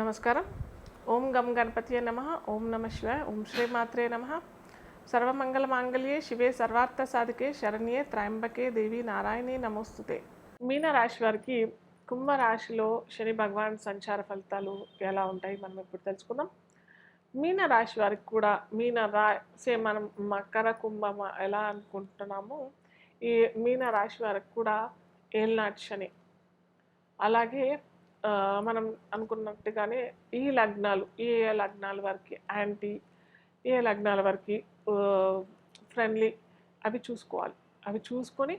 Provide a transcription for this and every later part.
నమస్కారం. ఓం గం గణపతియే నమ. ఓం నమ శివాయ. ఓం శ్రీమాత్రే నమ. సర్వమంగళ మాంగళ్యే శివే సర్వార్థ సాధికే శరణ్యే త్రయంబకే దేవి నారాయణి నమోస్తుతే. మీన రాశి వారికి కుంభరాశిలో శని భగవాన్ సంచార ఫలితాలు ఎలా ఉంటాయి మనం ఇప్పుడు తెలుసుకుందాం. మీన రాశి వారికి కూడా మీన రా మనం మకర కుంభం ఎలా అనుకుంటున్నామో ఈ మీన రాశి వారికి కూడా ఏళ్ళనాటి శని. అలాగే మనం అనుకున్నట్టుగానే ఈ లగ్నాలు ఏ ఏ లగ్నాల వరకు యాంటీ ఏ లగ్నాల వరకు ఫ్రెండ్లీ అవి చూసుకోవాలి. అవి చూసుకొని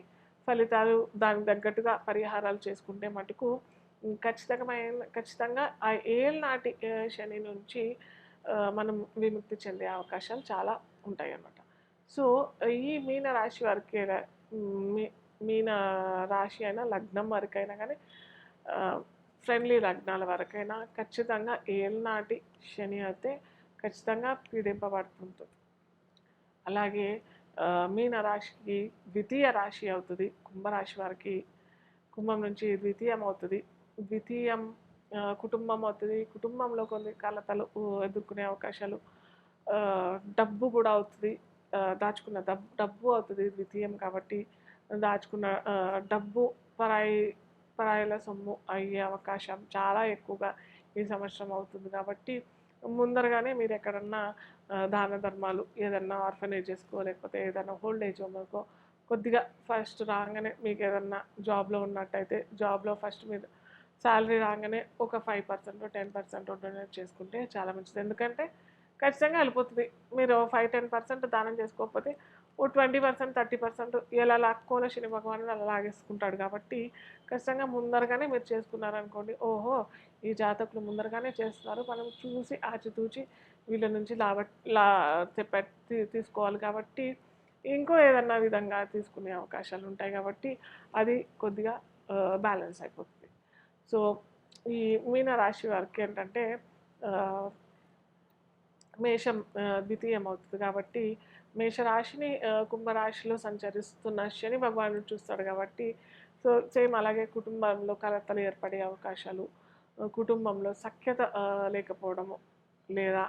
ఫలితాలు దానికి తగ్గట్టుగా పరిహారాలు చేసుకుంటే మటుకు ఖచ్చితమైన ఖచ్చితంగా ఆ ఏళ్ళ నాటి శని నుంచి మనం విముక్తి చెందే అవకాశాలు చాలా ఉంటాయి అన్నమాట సో ఈ మీన రాశి వరకే మీ మీన రాశి అయినా లగ్నం వరకైనా కానీ ఫ్రెండ్లీ లగ్నాల వరకైనా ఖచ్చితంగా ఏళ్ళనాటి శని అయితే ఖచ్చితంగా పీడింపబడుతుంటుంది. అలాగే మీన రాశికి ద్వితీయ రాశి అవుతుంది. కుంభరాశి వారికి కుంభం నుంచి ద్వితీయం అవుతుంది. ద్వితీయం కుటుంబం అవుతుంది. కుటుంబంలో కొన్ని కలతలు ఎదుర్కొనే అవకాశాలు డబ్బు కూడా అవుతుంది. దాచుకున్న డబ్బు డబ్బు అవుతుంది ద్వితీయం కాబట్టి దాచుకున్న డబ్బు పరాయి పరాయిల సొమ్ము అయ్యే అవకాశం చాలా ఎక్కువగా ఈ సంవత్సరం అవుతుంది. కాబట్టి ముందరగానే మీరు ఎక్కడన్నా దాన ధర్మాలు ఏదన్నా ఆర్ఫనేజెస్కో లేకపోతే ఏదైనా ఓల్డ్ ఏజ్ హోమ్కో కొద్దిగా ఫస్ట్ రాగానే మీకు ఏదన్నా జాబ్లో ఉన్నట్టయితే జాబ్లో ఫస్ట్ మీరు శాలరీ రాగానే ఒక five percent ten percent donate చేసుకుంటే చాలా మంచిది. ఎందుకంటే ఖచ్చితంగా వెళ్ళిపోతుంది. మీరు ఫైవ్ టెన్ పర్సెంట్ దానం చేసుకోకపోతే ఓ ట్వంటీ పర్సెంట్ థర్టీ పర్సెంట్ ఎలా లాక్కోలే శని భగవానుడు అలా లాగేసుకుంటాడు కాబట్టి ఖచ్చితంగా ముందరగానే మీరు చేసుకున్నారనుకోండి ఓహో ఈ జాతకులు ముందరగానే చేస్తున్నారు మనం చూసి ఆచితూచి వీళ్ళ నుంచి లాభ లా తీసుకోవాలి కాబట్టి ఇంకో ఏదన్నా విధంగా తీసుకునే అవకాశాలు ఉంటాయి కాబట్టి అది కొద్దిగా బ్యాలెన్స్ అయిపోతుంది. సో ఈ మీన రాశి వారికి ఏంటంటే మేషం ద్వితీయం అవుతుంది కాబట్టి మేషరాశిని కుంభరాశిలో సంచరిస్తున్న శని భగవానుడు చూస్తాడు కాబట్టి సో సేమ్ అలాగే కుటుంబంలో కలతలు ఏర్పడే అవకాశాలు కుటుంబంలో సఖ్యత లేకపోవడము లేదా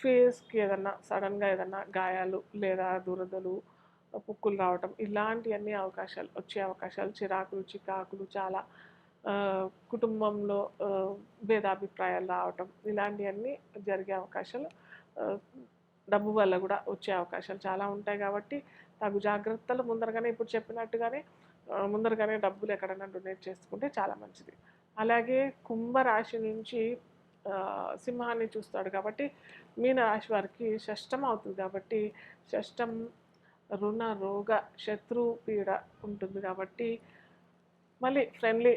ఫేస్కి ఏదన్నా సడన్గా ఏదన్నా గాయాలు లేదా దురదలు పుక్కులు రావటం ఇలాంటివన్నీ అవకాశాలు వచ్చే అవకాశాలు చిరాకులు చికాకులు చాలా కుటుంబంలో భేదాభిప్రాయాలు రావటం ఇలాంటివన్నీ జరిగే అవకాశాలు డబ్బు వల్ల కూడా వచ్చే అవకాశాలు చాలా ఉంటాయి కాబట్టి తగు జాగ్రత్తలు ముందరగానే ఇప్పుడు చెప్పినట్టుగానే ముందరగానే డబ్బులు ఎక్కడైనా డొనేట్ చేసుకుంటే చాలా మంచిది. అలాగే కుంభరాశి నుంచి సింహాన్ని చూస్తాడు కాబట్టి మీన రాశి వారికి షష్టం అవుతుంది కాబట్టి షష్టం రుణ రోగ శత్రు పీడ ఉంటుంది కాబట్టి మళ్ళీ ఫ్రెండ్లీ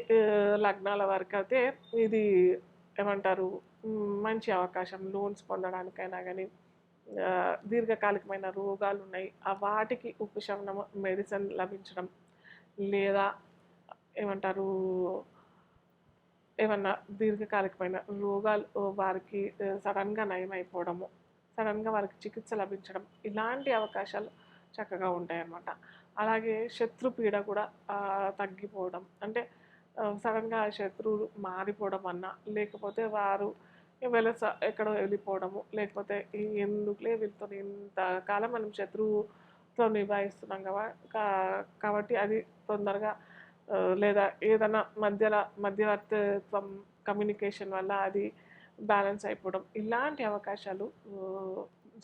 లగ్నాల వరకు అయితే ఇది ఏమంటారు మంచి అవకాశం. లోన్స్ పొందడానికైనా కానీ దీర్ఘకాలికమైన రోగాలు ఉన్నాయి ఆ వాటికి ఉపశమనం మెడిసిన్ లభించడం లేదా ఏమంటారు ఏమన్నా దీర్ఘకాలికమైన రోగాలు వారికి సడన్గా నయం అయిపోవడము సడన్గా వారికి చికిత్స లభించడం ఇలాంటి అవకాశాలు చక్కగా ఉంటాయి అన్నమాట అలాగే శత్రుపీడ కూడా తగ్గిపోవడం. అంటే సడన్గా శత్రువులు మారిపోవడం అన్నా లేకపోతే వారు వెలస ఎక్కడో వెళ్ళిపోవడము లేకపోతే ఈ ఎందుకులే వీళ్ళతో ఇంతకాలం మనం శత్రువుతో నిభాయిస్తున్నాం కదా కా- కాబట్టి అది తొందరగా లేదా ఏదైనా మధ్యలో మధ్యవర్తిత్వం కమ్యూనికేషన్ వల్ల అది బ్యాలెన్స్ అయిపోవడం ఇలాంటి అవకాశాలు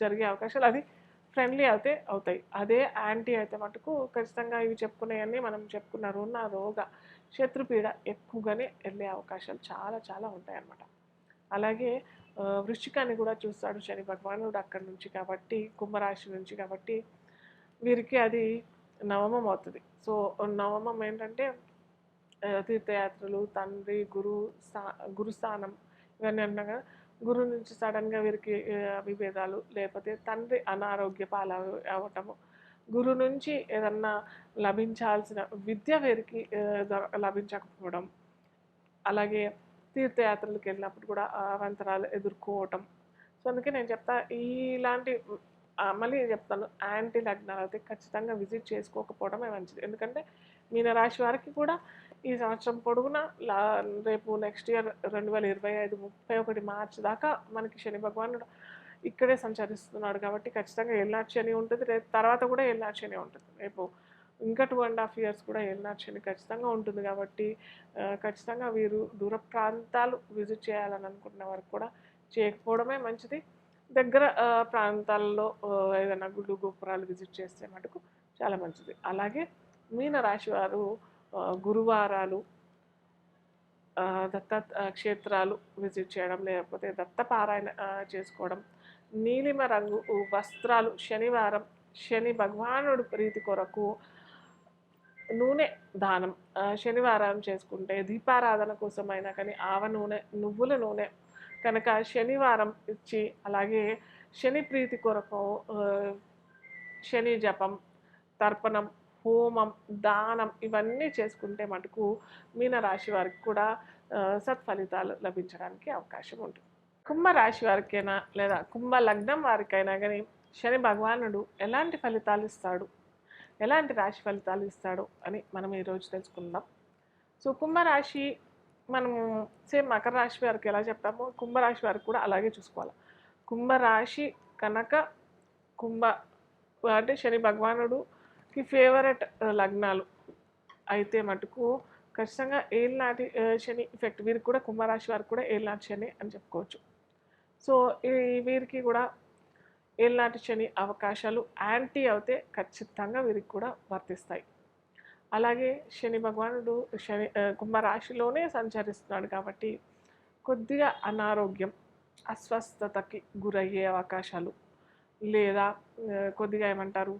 జరిగే అవకాశాలు అది ఫ్రెండ్లీ అయితే అవుతాయి. అదే యాంటీ అయితే మటుకు ఖచ్చితంగా ఇవి చెప్పుకునేవన్నీ మనం చెప్పుకున్న రుణ రోగ శత్రుపీడ ఎక్కువగానే వెళ్ళే అవకాశాలు చాలా చాలా ఉంటాయి అన్నమాట అలాగే వృశ్చికాన్ని కూడా చూస్తాడు శని భగవానుడు అక్కడి నుంచి కాబట్టి కుంభరాశి నుంచి కాబట్టి. వీరికి అది నవమం అవుతుంది. సో నవమం ఏంటంటే తీర్థయాత్రలు తండ్రి గురు స్థా గురుస్థానం ఇవన్నీ అన్నాగా గురు నుంచి సడన్గా వీరికి విభేదాలు లేకపోతే తండ్రి అనారోగ్య పాల అవ్వటము గురు నుంచి ఏదన్నా లభించాల్సిన విద్య వీరికి లభించకపోవడం. అలాగే తీర్థయాత్రలకు వెళ్ళినప్పుడు కూడా అవంతరాలు ఎదుర్కోవటం. సో అందుకే నేను చెప్తా ఇలాంటి మళ్ళీ చెప్తాను యాంటీ లగ్నాలు అయితే ఖచ్చితంగా విజిట్ చేసుకోకపోవడమే మంచిది. ఎందుకంటే మీనరాశి వారికి కూడా ఈ సంవత్సరం పొడుగున లా రేపు నెక్స్ట్ ఇయర్ రెండు వేల ఇరవై ఐదు ముప్పై ఒకటి మార్చి దాకా మనకి శని భగవానుడు ఇక్కడే సంచరిస్తున్నాడు కాబట్టి ఖచ్చితంగా ఎల్లార్చి అని ఉంటుంది రేపు తర్వాత కూడా ఎల్లార్చి అని ఉంటుంది. రేపు ఇంకా టూ అండ్ హాఫ్ ఇయర్స్ కూడా ఏలినాటి ఖచ్చితంగా ఉంటుంది కాబట్టి ఖచ్చితంగా వీరు దూర ప్రాంతాలు విజిట్ చేయాలని అనుకుంటున్న వారికి కూడా చేయకపోవడమే మంచిది. దగ్గర ప్రాంతాల్లో ఏదైనా గుళ్ళు గోపురాలు విజిట్ చేస్తే మటుకు చాలా మంచిది. అలాగే మీన రాశి వారు గురువారాలు దత్త క్షేత్రాలు విజిట్ చేయడం లేకపోతే దత్తపారాయణ చేసుకోవడం నీలిమ రంగు వస్త్రాలు శనివారం శని భగవానుడు ప్రీతి కొరకు నూనె దానం శనివారం చేసుకుంటే దీపారాధన కోసమైనా కానీ ఆవ నూనె నువ్వుల నూనె కనుక శనివారం ఇచ్చి అలాగే శని ప్రీతి కొరకు శని జపం తర్పణం హోమం దానం ఇవన్నీ చేసుకుంటే మటుకు మీనరాశి వారికి కూడా సత్ఫలితాలు లభించడానికి అవకాశం ఉంటుంది. కుంభరాశి వారికైనా లేదా కుంభ లగ్నం వారికైనా కానీ శని భగవానుడు ఎలాంటి ఫలితాలు ఇస్తాడు? ఎలాంటి రాశి ఫలితాలు ఇస్తాడు అని మనం ఈరోజు తెలుసుకుందాం. సో కుంభరాశి మనము సేమ్ మకర రాశి వారికి ఎలా చెప్పామో కుంభరాశి వారికి కూడా అలాగే చూసుకోవాలి. కుంభరాశి కనుక కుంభ అంటే శని భగవానుడుకి ఫేవరెట్ లగ్నాలు. అయితే మటుకు ఖచ్చితంగా ఏళ్ళనాటి శని ఎఫెక్ట్ వీరికి కూడా కుంభరాశి వారికి కూడా ఏళ్ళనాటి శని అని చెప్పుకోవచ్చు. సో ఈ వీరికి కూడా ఏళ్ళనాటి శని అవకాశాలు యాంటీ అవుతే ఖచ్చితంగా వీరికి కూడా వర్తిస్తాయి. అలాగే శని భగవానుడు శని కుంభరాశిలోనే సంచరిస్తున్నాడు కాబట్టి కొద్దిగా అనారోగ్యం అస్వస్థతకి గురయ్యే అవకాశాలు లేదా కొద్దిగా ఏమంటారు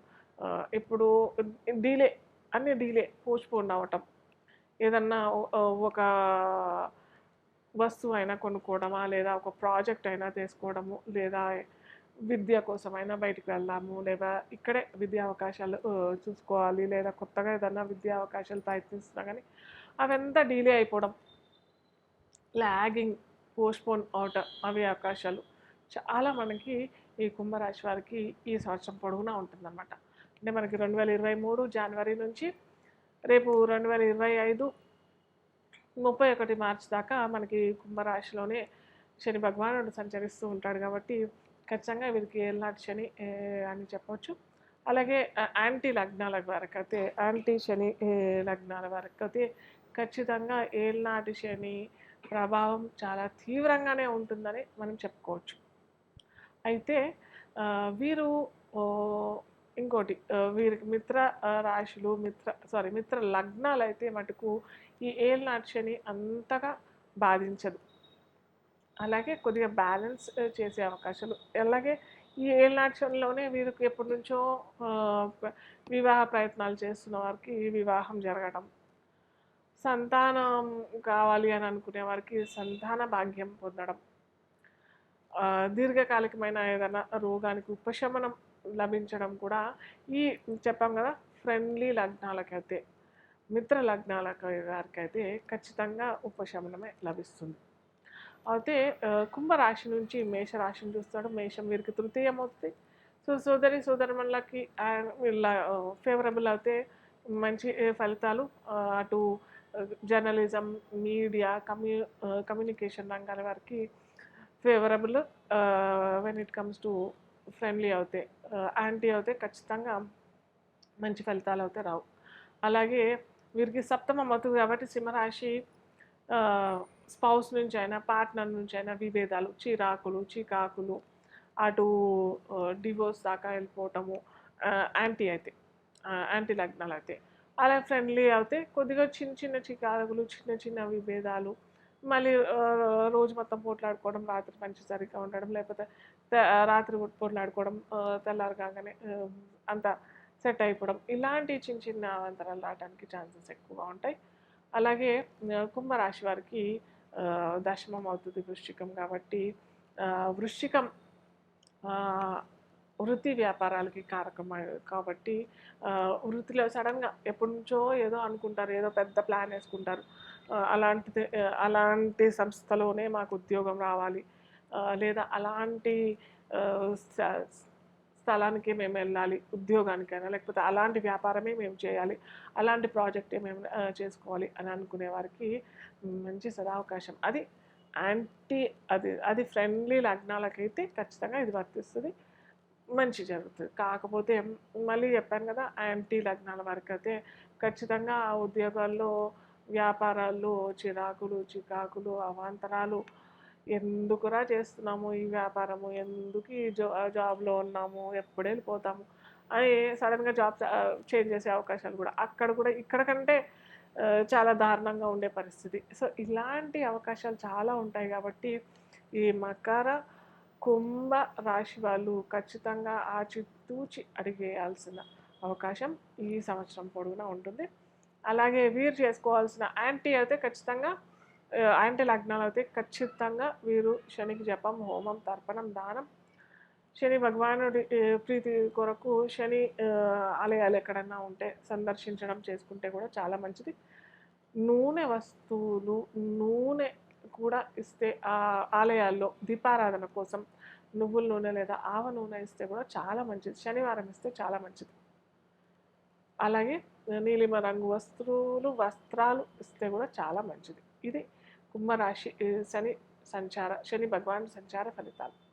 ఎప్పుడు డీలే అన్ని డీలే పోస్ట్పోన్ అవ్వటం ఏదన్నా ఒక వస్తువు అయినా కొనుక్కోవడమా లేదా ఒక ప్రాజెక్ట్ అయినా తీసుకోవడము లేదా విద్య కోసమైనా బయటికి వెళ్దాము లేదా ఇక్కడే విద్యా అవకాశాలు చూసుకోవాలి లేదా కొత్తగా ఏదన్నా విద్యా అవకాశాలు ప్రయత్నిస్తున్నా కానీ అవంతా డీలే అయిపోవడం లాగింగ్ పోస్ట్పోన్ అవటం అవి అవకాశాలు. చాలా మనకి ఈ కుంభరాశి వారికి ఈ సంవత్సరం పొడవునా ఉంటుందన్నమాట. అంటే మనకి రెండు వేల ఇరవై మూడు జనవరి నుంచి రేపు రెండు వేల ఇరవై ఐదు ముప్పై ఒకటి మార్చి దాకా మనకి కుంభరాశిలోనే శని భగవానుడు సంచరిస్తూ ఉంటాడు కాబట్టి ఖచ్చితంగా వీరికి ఏళ్ళనాటి శని అని చెప్పవచ్చు అలాగే యాంటీ లగ్నాల వరకు అయితే యాంటీ శని లగ్నాల వరకు అయితే ఖచ్చితంగా ఏళ్ళనాటి శని ప్రభావం చాలా తీవ్రంగానే ఉంటుందని మనం చెప్పుకోవచ్చు. అయితే వీరు ఇంకోటి వీరికి మిత్ర రాశులు మిత్ర సారీ మిత్ర లగ్నాలు అయితే మటుకు ఈ ఏళ్ళనాటి శని అంతగా బాధించదు. అలాగే కొద్దిగా బ్యాలెన్స్ చేసే అవకాశాలు. అలాగే ఈ ఏళ్ళనాక్షంలోనే వీరికి ఎప్పటి నుంచో వివాహ ప్రయత్నాలు చేస్తున్న వారికి వివాహం జరగడం. సంతానం కావాలి అని అనుకునే వారికి సంతాన భాగ్యం పొందడం. దీర్ఘకాలికమైన ఏదైనా రోగానికి ఉపశమనం లభించడం కూడా ఈ చెప్పాం కదా ఫ్రెండ్లీ లగ్నాలకైతే మిత్ర లగ్నాలకు వారికైతే ఖచ్చితంగా ఉపశమనమే లభిస్తుంది. అయితే కుంభరాశి నుంచి మేషరాశిని చూస్తాడు. మేషం వీరికి తృతీయం అవుతుంది. సో సోదరి సోదరులకి వీళ్ళ ఫేవరబుల్ అయితే మంచి ఫలితాలు అటు జర్నలిజం మీడియా కమ్యూ కమ్యూనికేషన్ రంగాల వారికి favourable when it comes to friendly అవుతాయి యాంటీ అవుతే ఖచ్చితంగా మంచి ఫలితాలు అయితే రావు. అలాగే వీరికి సప్తమం అవుతుంది కాబట్టి సింహరాశి స్పౌస్ నుంచి అయినా పార్ట్నర్ నుంచి అయినా విభేదాలు చిరాకులు చికాకులు అటు డివోర్స్ దాకా వెళ్ళిపోవటము యాంటీ అయితే యాంటీ లగ్నాలు అయితే. అలా ఫ్రెండ్లీ అయితే కొద్దిగా చిన్న చిన్న చికాకులు చిన్న చిన్న విభేదాలు మళ్ళీ రోజు మొత్తం పోట్లాడుకోవడం రాత్రి మంచి సరిగ్గా ఉండడం లేకపోతే రాత్రి పోట్లాడుకోవడం ఆ, తెల్లారు కాగానే అంత సెట్ అయిపోవడం ఇలాంటి చిన్న చిన్న అవంతరాలు రావడానికి ఛాన్సెస్ ఎక్కువగా ఉంటాయి. అలాగే కుంభరాశి వారికి దశమం అవుతుంది వృశ్చికం కాబట్టి వృశ్చికం వృత్తి వ్యాపారాలకి కారకం కాబట్టి వృత్తిలో సడన్గా ఎప్పటి నుంచో ఏదో అనుకుంటారు ఏదో పెద్ద ప్లాన్ వేసుకుంటారు. అలాంటిది అలాంటి సంస్థలోనే మాకు ఉద్యోగం రావాలి. లేదా అలాంటి స- స్థలానికి మేము వెళ్ళాలి ఉద్యోగానికైనా లేకపోతే అలాంటి వ్యాపారమే మేము చేయాలి అలాంటి ప్రాజెక్టే మేము చేసుకోవాలి అని అనుకునే వారికి మంచి సదావకాశం. అది యాంటీ అది అది ఫ్రెండ్లీ లగ్నాలకైతే ఖచ్చితంగా ఇది వర్తిస్తుంది. మంచి జరుగుతుంది. కాకపోతే మళ్ళీ చెప్పాను కదా యాంటీ లగ్నాల వరకు అయితే ఖచ్చితంగా ఆ ఉద్యోగాల్లో వ్యాపారాల్లో చిరాకులు చికాకులు అవాంతరాలు ఎందుకురా చేస్తున్నాము ఈ వ్యాపారము? ఎందుకు ఈ జా జాబ్లో ఉన్నాము? ఎప్పుడు వెళ్ళిపోతాము? అని సడన్గా జాబ్ చేంజ్ చేసే అవకాశాలు కూడా. అక్కడ కూడా ఇక్కడ కంటే చాలా దారుణంగా ఉండే పరిస్థితి. సో ఇలాంటి అవకాశాలు చాలా ఉంటాయి కాబట్టి ఈ మకర కుంభ రాశి వాళ్ళు ఖచ్చితంగా ఆచితూచి అడిగేయాల్సిన అవకాశం ఈ సంవత్సరం పొడవునా ఉంటుంది. అలాగే వీరు చేసుకోవాల్సిన యాంటీ అయితే ఖచ్చితంగా ఆ, లగ్నాలు అయితే ఖచ్చితంగా వీరు శనికి జపం హోమం తర్పణం దానం. శని భగవానుడి ప్రీతి కొరకు శని ఆలయాలు ఎక్కడన్నా ఉంటే సందర్శించడం చేసుకుంటే కూడా చాలా మంచిది. నూనె వస్తువులు నూనె కూడా ఇస్తే ఆలయాల్లో దీపారాధన కోసం నువ్వుల నూనె లేదా ఆవ నూనె ఇస్తే కూడా చాలా మంచిది. శనివారం ఇస్తే చాలా మంచిది. అలాగే నీలిమ రంగు వస్తువులు వస్త్రాలు ఇస్తే కూడా చాలా మంచిది. ఇది కుంభరాశి ఈ శని సంచార శని భగవాన్ సంచార ఫలితాలు.